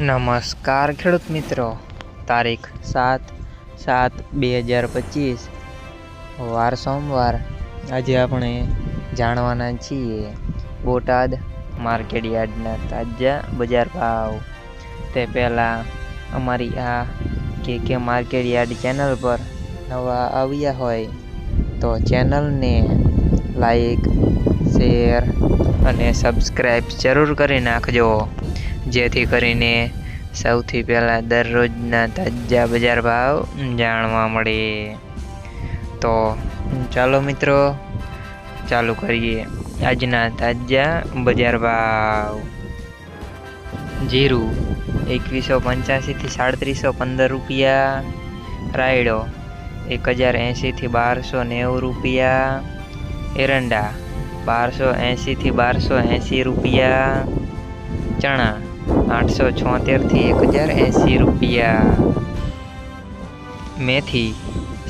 નમસ્કાર ખેડૂત મિત્રો. તારીખ સાત સાત બે હજાર પચીસ. વાર સોમવાર. આજે આપણે જાણવાના છીએ બોટાદ માર્કેટ યાર્ડના તાજા બજાર ભાવ. તે પહેલાં અમારી આ કે કે માર્કેટ યાર્ડ ચેનલ પર નવા આવ્યા હોય તો ચેનલને લાઈક, શેર અને સબસ્ક્રાઈબ જરૂર કરી નાખજો. જેથી કરીને સૌથી પહેલાં દરરોજના તાજા બજાર ભાવ જાણવા મળે. તો ચાલો મિત્રો, ચાલુ કરીએ આજના તાજા બજાર ભાવ. જીરું એકવીસો પંચ્યાસીથી સાડત્રીસો પંદર રૂપિયા. રાયડો એક હજાર એંશીથી બારસો નેવું રૂપિયા. એરંડા બારસો એંશીથી બારસો એંશી રૂપિયા. ચણા આઠસો છોતેરથી એક હજાર એંસી રૂપિયા. મેથી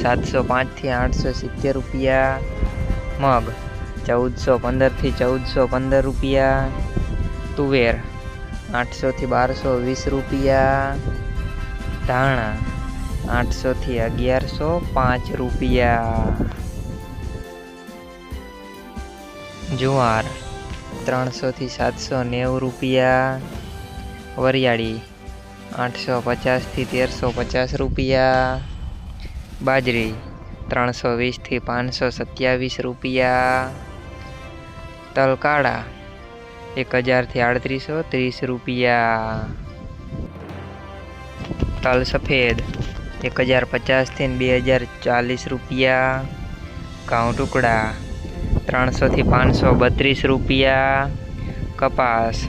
સાતસો પાંચથી આઠસો સિત્તેર રૂપિયા. મગ ચૌદસો પંદરથી ચૌદસો પંદર રૂપિયા. તુવેર આઠસોથી બારસો વીસ રૂપિયા. ધાણા આઠસોથી અગિયારસો પાંચ રૂપિયા. જુવાર ત્રણસોથી સાતસો નેવું રૂપિયા. વરિયાળી આઠસો પચાસથી તેરસો પચાસ રૂપિયા. બાજરી ત્રણસો વીસથી પાંચસો સત્યાવીસ રૂપિયા. તલ કાળા એક હજારથી આડત્રીસો ત્રીસ રૂપિયા. તલ સફેદ એક હજાર પચાસથી બે હજાર ચાલીસ રૂપિયા. ઘઉં ટુકડા ત્રણસોથી પાંચસો બત્રીસ રૂપિયા. કપાસ